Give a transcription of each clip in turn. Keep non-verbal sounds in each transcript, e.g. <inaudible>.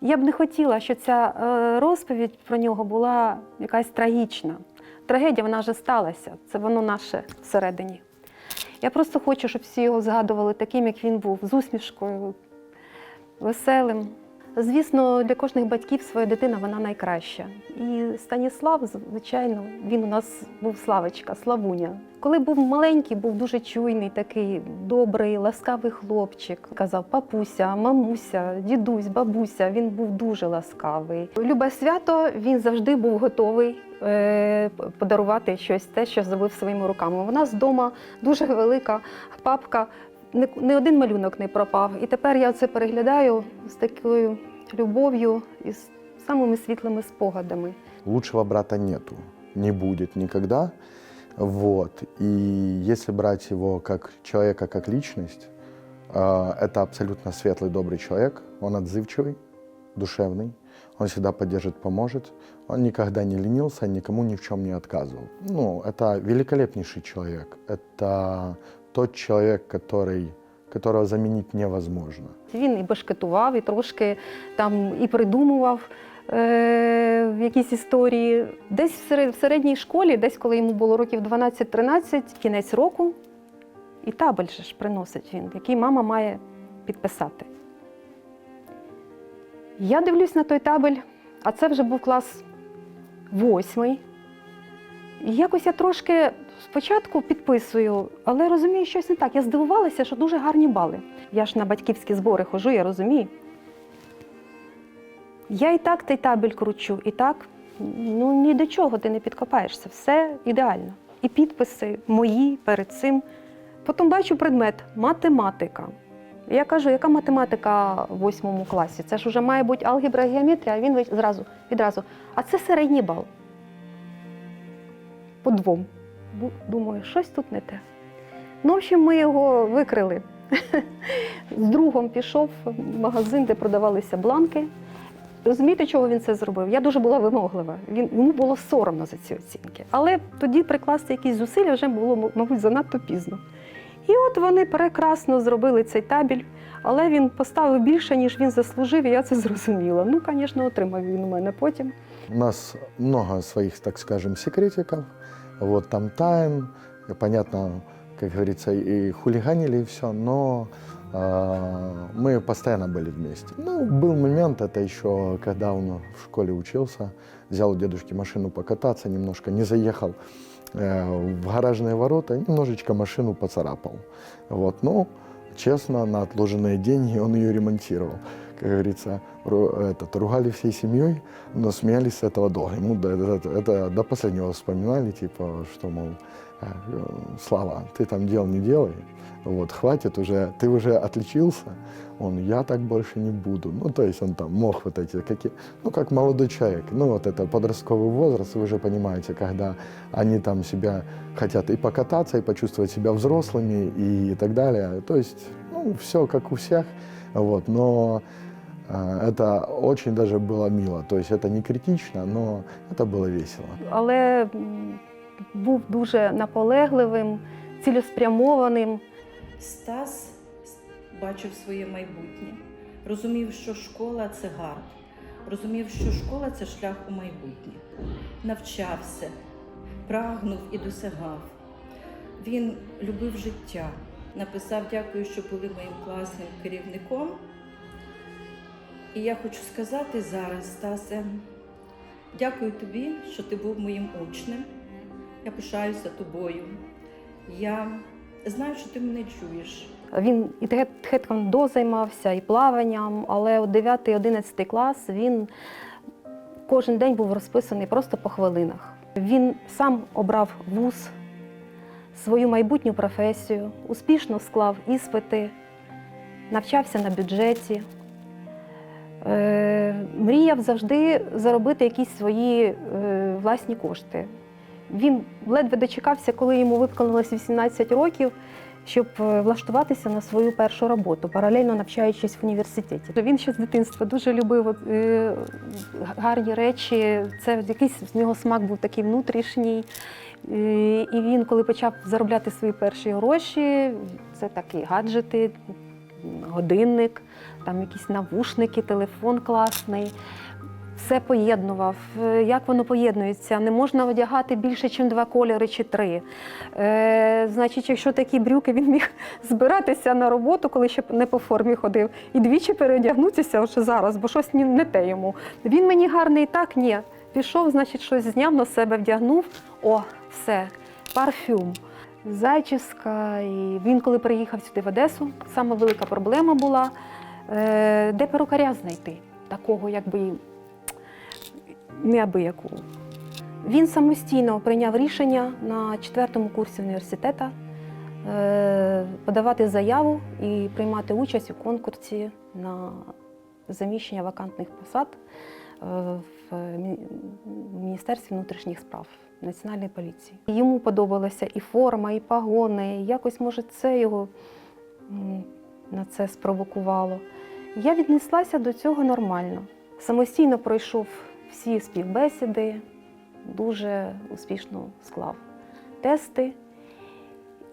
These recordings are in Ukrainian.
Я б не хотіла, щоб ця е, розповідь про нього була якась трагічна. Трагедія вона вже сталася, це воно наше всередині. Я просто хочу, щоб всі його згадували таким, як він був, з усмішкою, веселим. Звісно, для кожних батьків своя дитина вона найкраща. І Станіслав, звичайно, він у нас був Славочка, Славуня. Коли був маленький, був дуже чуйний, такий добрий, ласкавий хлопчик. Казав папуся, мамуся, дідусь, бабуся. Він був дуже ласкавий. Любе свято він завжди був готовий е, подарувати щось те, що зробив своїми руками. У нас вдома дуже велика папка не, не один малюнок не пропав. І тепер я це переглядаю з такою любов'ю і з самими світлими спогадами. Лучшего брата нету, не будет никогда. Вот. И если брать его как человека, как личность, э, это абсолютно светлый, добрый человек. Он отзывчивый, душевный. Он всегда поддержит, поможет. Он никогда не ленился, никому ни в чем не отказывал. Ну, это великолепнейший человек. Это тот человек, который, которого заменить невозможно. Він і бешкетував, і трошки там і придумував е, якісь історії. Десь в серед- в середній школі, десь коли йому було років 12-13, кінець року, і табель ж приносить він, який мама має підписати. Я дивлюсь на той табель, а це вже був клас восьмий. І якось я трошки спочатку підписую, але розумію, щось не так. Я здивувалася, що дуже гарні бали. Я ж на батьківські збори хожу, я розумію. Я і так той табель кручу, і так ну ні до чого ти не підкопаєшся. Все ідеально. І підписи мої перед цим. Потім бачу предмет математика. Я кажу, яка математика в восьмому класі? Це ж вже має бути алгебра, геометрія, а він зразу, відразу. А це середній бал. По двом. Думаю, щось тут не те. Ну, в общем, ми його викрили. З другом пішов в магазин, де продавалися бланки. Розумієте, чого він це зробив? Я дуже була вимоглива. Він, йому було соромно за ці оцінки. Але тоді прикласти якісь зусилля вже було, мабуть, занадто пізно. І от вони прекрасно зробили цей табель, але він поставив більше, ніж він заслужив, і я це зрозуміла. Ну, звісно, отримав він у мене потім. У нас много своих, так скажем, секретиков, вот там тайн, и, понятно, как говорится, и хулиганили, и все, но э, мы постоянно были вместе. Ну, был момент, это еще, когда он в школе учился, взял у дедушки машину покататься, немножко не заехал э, в гаражные ворота, и немножечко машину поцарапал. Вот, ну, честно, на отложенные деньги он ее ремонтировал. Как говорится, этот, ругали всей семьей, но смеялись с этого долго. Ему до- это, это до последнего вспоминали, типа, что, мол, э, Слава, ты там дел не делай, вот, хватит уже, ты уже отличился, он, я так больше не буду. Ну, то есть он там мог вот эти, какие, ну, как молодой человек, ну, вот это подростковый возраст, вы же понимаете, когда они там себя хотят и покататься, и почувствовать себя взрослыми, и так далее. То есть, ну, все как у всех, вот, но это очень даже было мило. То есть это не критично, но это было весело. але м, був дуже наполегливим, цілеспрямованим. Стас бачив своє майбутнє, розумів, що школа це гард, розумів, що школа це шлях у майбутнє. Навчався, прагнув і досягав. Він любив життя, написав дякую, що були моїм класним керівником. І я хочу сказати зараз, Стасе, дякую тобі, що ти був моїм учнем. Я пишаюся тобою. Я знаю, що ти мене чуєш. Він і тхе- тхеквондо займався, і плаванням, але у 9-11 клас він кожен день був розписаний просто по хвилинах. Він сам обрав вуз, свою майбутню професію, успішно склав іспити, навчався на бюджеті. Е, мріяв завжди заробити якісь свої е, власні кошти. Він ледве дочекався, коли йому виповнилось 18 років, щоб е, влаштуватися на свою першу роботу, паралельно навчаючись в університеті. Він ще з дитинства дуже любив гарні речі. Це якийсь з нього смак був такий внутрішній. І він, коли почав заробляти свої перші гроші, це такі гаджети, годинник, там якісь навушники, телефон класний. Все поєднував. Е, Як воно поєднується? Не можна одягати більше, ніж два кольори чи три. Е, значить, якщо такі брюки він міг <laughs> збиратися на роботу, коли ще не по формі ходив, і двічі переодягнутися вже зараз, бо щось не те йому. Він мені гарний так, ні. Пішов, значить, щось зняв на себе, вдягнув. О, все, парфюм. Зайчиська. І він, коли приїхав сюди в Одесу, саме велика проблема була, е, де перукаря знайти, такого, якби неабиякого. Він самостійно прийняв рішення на четвертому курсі університету е, подавати заяву і приймати участь у конкурсі на заміщення вакантних посад е, в Міністерстві внутрішніх справ Національної поліції. Йому подобалася і форма, і погони. і Якось, може, це його на це спровокувало. Я віднеслася до цього нормально. Самостійно пройшов всі співбесіди, дуже успішно склав тести.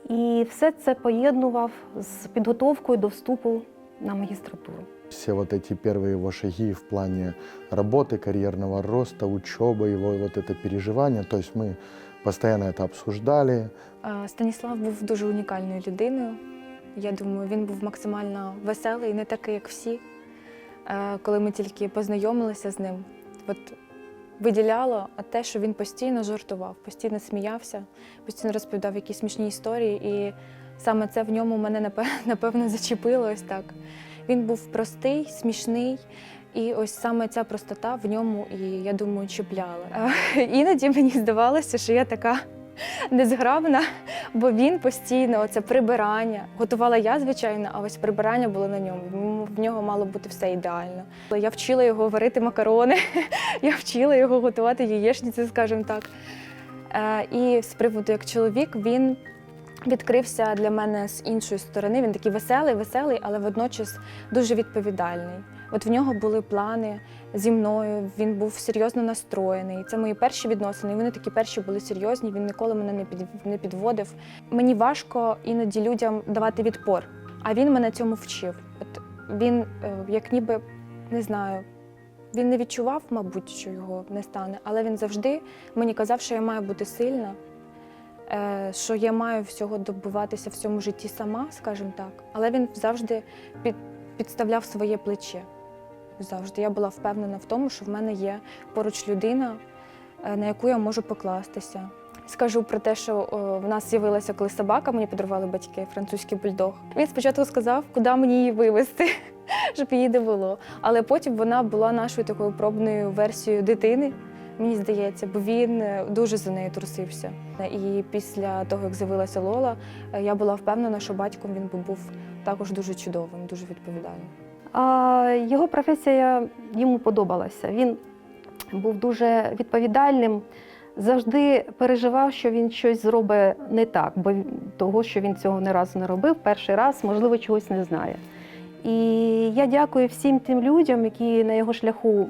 І все це поєднував з підготовкою до вступу на магістратуру Все вот эти первые его шаги в плане работы, карьерного роста, учебы, его вот это переживание, то есть мы постоянно это обсуждали. Е, Станіслав був дуже унікальною людиною. Я думаю, він був максимально веселий, не такий, як всі. Е, Коли ми тільки познайомилися з ним, от виділяло те, що він постійно жартував, постійно сміявся, постійно розповідав якісь смішні історії. І саме це в ньому мене напе- <laughs> напевно зачепило ось так. Він був простий, смішний, і ось саме ця простота в ньому, і я думаю, чіпляла. Е, Іноді мені здавалося, що я така незграбна, бо він постійно оце прибирання. Готувала я, звичайно, а ось прибирання було на ньому. В нього мало бути все ідеально. Я вчила його варити макарони, <laughs> я вчила його готувати яєчниці, скажімо так. Е, І з приводу як чоловік він відкрився для мене з іншої сторони. Він такий веселий, веселий, але водночас дуже відповідальний. От в нього були плани зі мною, він був серйозно настроєний. Це мої перші відносини. Вони такі перші були серйозні. Він ніколи мене не під не підводив. Мені важко іноді людям давати відпор, а він мене цьому вчив. От він, е, як ніби не знаю. Він не відчував, мабуть, що його не стане, але він завжди мені казав, що я маю бути сильна, що я маю всього добиватися в цьому житті сама, скажімо так. Але він завжди під, підставляв своє плече. Завжди я була впевнена в тому, що в мене є поруч людина, е, на яку я можу покластися. Скажу про те, що о, в нас з'явилася коли собака, мені подарували батьки французький бульдог. Він спочатку сказав, куди мені її вивезти, <laughs> щоб її не було. Але потім вона була нашою такою пробною версією дитини, мені здається, бо він е, дуже за нею трусився. І після того, як з'явилася Лола, е, я була впевнена, що батьком він був також дуже чудовим, дуже відповідальним. А його професія йому подобалася. Він був дуже відповідальним, завжди переживав, що він щось зробить не так, бо того, що він цього не разу не робив, перший раз, можливо, чогось не знає. І я дякую всім тим людям, які на його шляху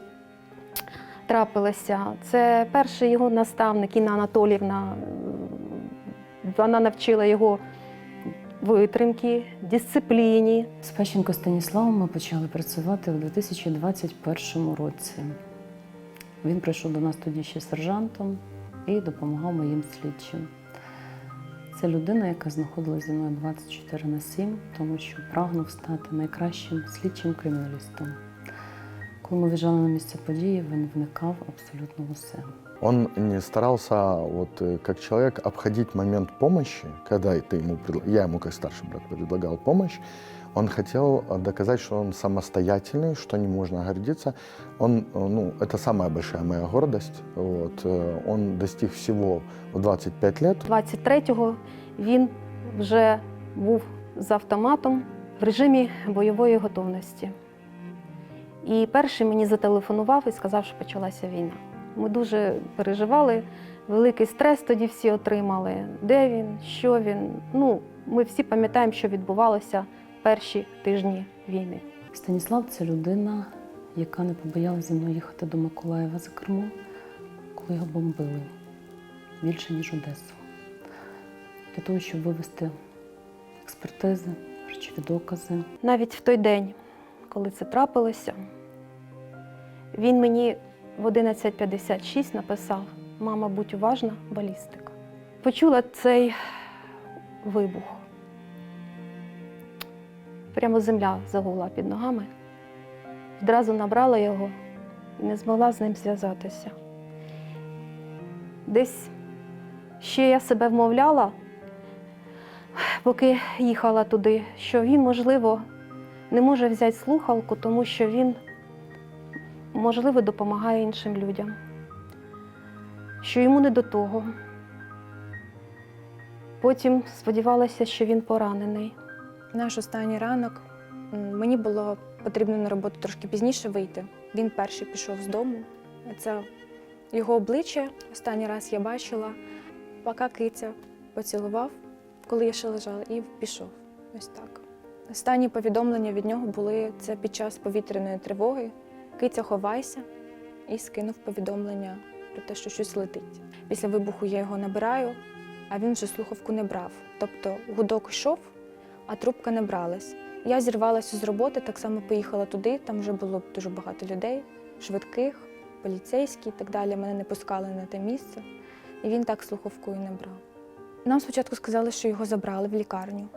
трапилися. Це перший його наставник Інна Анатолівна. Вона навчила його витримки, дисципліні, З Пещенко Станіславом ми почали працювати у 2021 році. Він прийшов до нас тоді ще сержантом і допомагав моїм слідчим. Це людина, яка знаходилася зі мною 24 на 7, тому що прагнув стати найкращим слідчим криміналістом. Коли ми виїжджали на місце події, він вникав абсолютно в усе. Он не старался, вот э, как человек, обходить момент помощи, когда ты ему, предла- я ему как старший брат предлагал помощь, он хотел э, доказать, что он самостоятельный, что не можно гордиться. Он, э, ну, это самая большая моя гордость. Вот, э, он достиг всего в 25 лет. 23-го він вже був з автоматом в режимі бойової готовності. І перший мені зателефонував і сказав, що почалася війна. Ми дуже переживали, великий стрес тоді всі отримали. Де він, що він. Ну, ми всі пам'ятаємо, що відбувалося перші тижні війни. Станіслав це людина, яка не побоялася зі мною їхати до Миколаєва за кермо, коли його бомбили більше, ніж Одесу. Для того, щоб вивести експертизи, речові докази. Навіть в той день, коли це трапилося, він мені в 11.56 написав: Мама, будь уважна, балістика. Почула цей вибух. Прямо земля загула під ногами. Одразу набрала його і не змогла з ним зв'язатися. Десь ще я себе вмовляла, поки їхала туди, що він, можливо, не може взяти слухалку, тому що він, можливо, допомагає іншим людям, що йому не до того. Потім сподівалася, що він поранений. Наш останній ранок мені було потрібно на роботу трошки пізніше вийти. Він перший пішов з дому. Це його обличчя останній раз я бачила, поки киця поцілував, коли я ще лежала, і пішов. Ось так. Останні повідомлення від нього були це під час повітряної тривоги. Киця ховайся і скинув повідомлення про те, що щось летить. Після вибуху я його набираю, а він вже слухавку не брав. Тобто гудок йшов, а трубка не бралась. Я зірвалася з роботи, так само поїхала туди, там вже було дуже багато людей, швидких, поліцейські і так далі. Мене не пускали на те місце. І він так слухавку і не брав. Нам спочатку сказали, що його забрали в лікарню.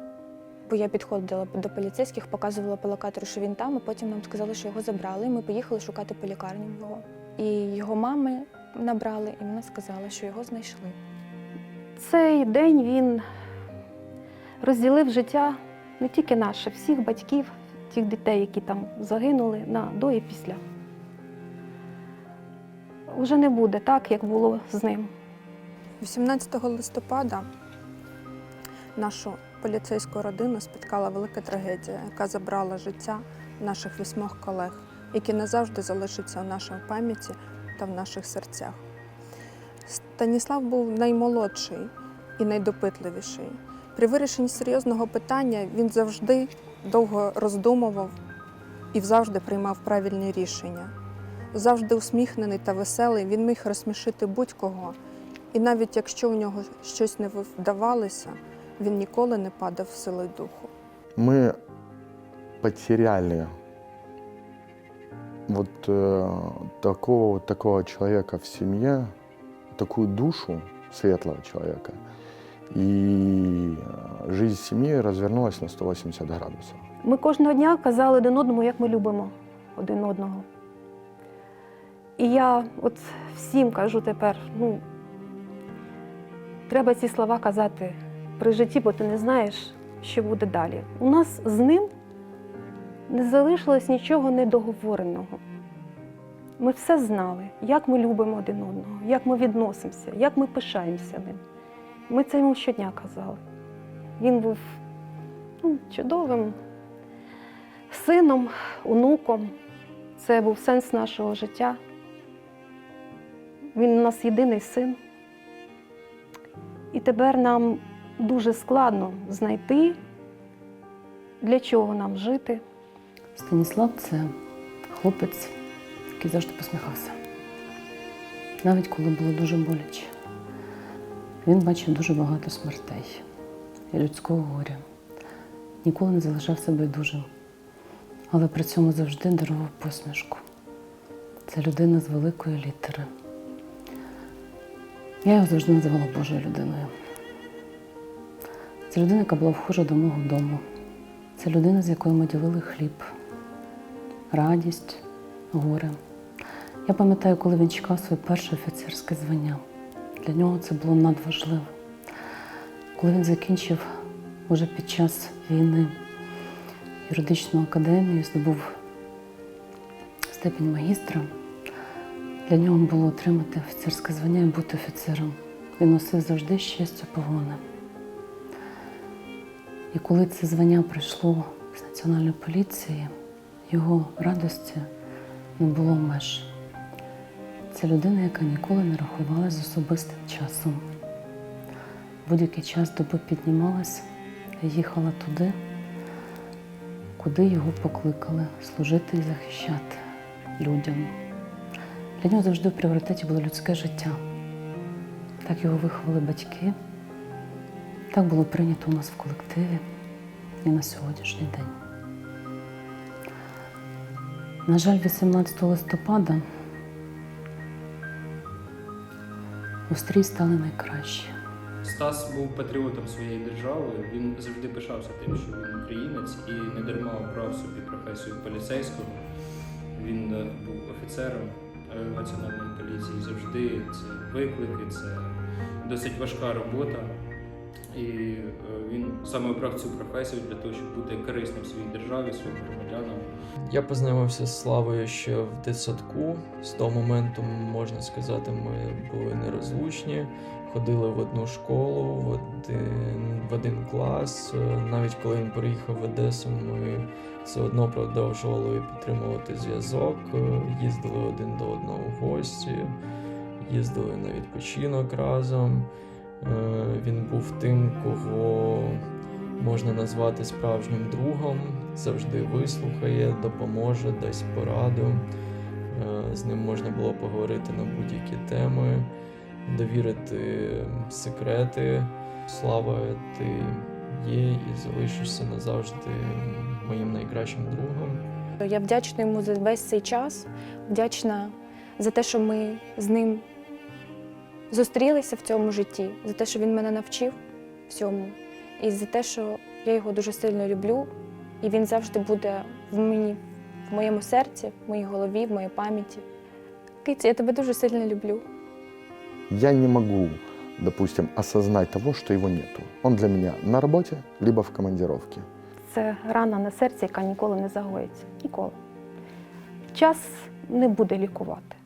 Бо я підходила до поліцейських, показувала по локатору, що він там, а потім нам сказали, що його забрали, і ми поїхали шукати по лікарням його. І його мами набрали, і вона сказала, що його знайшли. Цей день він розділив життя не тільки наше, всіх батьків, тих дітей, які там загинули, на до і після. Уже не буде так, як було з ним. 18 листопада нашу поліцейську родину спіткала велика трагедія, яка забрала життя наших вісьмох колег, які назавжди залишаться у нашій пам'яті та в наших серцях. Станіслав був наймолодший і найдопитливіший. При вирішенні серйозного питання він завжди довго роздумував і завжди приймав правильні рішення. Завжди усміхнений та веселий, він міг розсмішити будь-кого. І навіть якщо в нього щось не вдавалося, він ніколи не падав силою духу. Мы потеряли вот э, такого, вот такого человека в семье, такую душу светлого человека. И э, жизнь семьи развернулась на 180 градусов. Ми кожного дня казали один одному, як ми любимо один одного. І я от всім кажу тепер: ну, треба ці слова казати при житті, бо ти не знаєш, що буде далі. У нас з ним не залишилось нічого недоговореного. Ми все знали, як ми любимо один одного, як ми відносимося, як ми пишаємося ним. Ми це йому щодня казали. Він був ну, чудовим сином, онуком. Це був сенс нашого життя. Він у нас єдиний син. І тепер нам дуже складно знайти, для чого нам жити. Станіслав це хлопець, який завжди посміхався. Навіть коли було дуже боляче. Він бачив дуже багато смертей і людського горя. Ніколи не залишався байдужим, але при цьому завжди дарував посмішку. Це людина з великої літери. Я його завжди називала Божою людиною. Це людина, яка була вхожа до мого дому. Це людина, з якою ми ділили хліб, радість, горе. Я пам'ятаю, коли він чекав своє перше офіцерське звання. Для нього це було надважливо. Коли він закінчив уже під час війни юридичну академію, здобув степінь магістра, для нього було отримати офіцерське звання і бути офіцером. Він носив завжди щастя погони. І коли це звання прийшло з національної поліції, його радості не було меж. Це людина, яка ніколи не рахувалася з особистим часом. Будь-який час доби піднімалась і їхала туди, куди його покликали служити і захищати людям. Для нього завжди в пріоритеті було людське життя. Так його виховали батьки, так було прийнято у нас в колективі. і на сьогоднішній день. На жаль, 18 листопада у стрій стали найкращі. Стас був патріотом своєї держави. Він завжди пишався тим, що він українець і не дарма обрав собі професію поліцейського. Він е, був офіцером е, національної поліції. Завжди це виклики, це досить важка робота. І е, він саме обрав цю професію для того, щоб бути корисним своїй державі, своїм громадянам. Я познайомився з Славою ще в дитсадку. З того моменту, можна сказати, ми були нерозлучні, ходили в одну школу, в один, в один клас. Навіть коли він приїхав в Одесу, ми все одно продовжували підтримувати зв'язок, їздили один до одного в гості, їздили на відпочинок разом. Е, Він був тим, кого можна назвати справжнім другом, завжди вислухає, допоможе, дасть пораду. Е, З ним можна було поговорити на будь-які теми, довірити секрети. Слава, ти є і залишишся назавжди моїм найкращим другом. Я вдячна йому за весь цей час, вдячна за те, що ми з ним зустрілися в цьому житті, за те, що він мене навчив всьому, і за те, що я його дуже сильно люблю, і він завжди буде в мені, в моєму серці, в моїй голові, в моїй пам'яті. Киці, я тебе дуже сильно люблю. Я не могу, допустим, осознать того, что его нету. Он для меня на работе, либо в командировке. Це рана на серці, яка ніколи не загоїться. Ніколи. Час не буде лікувати.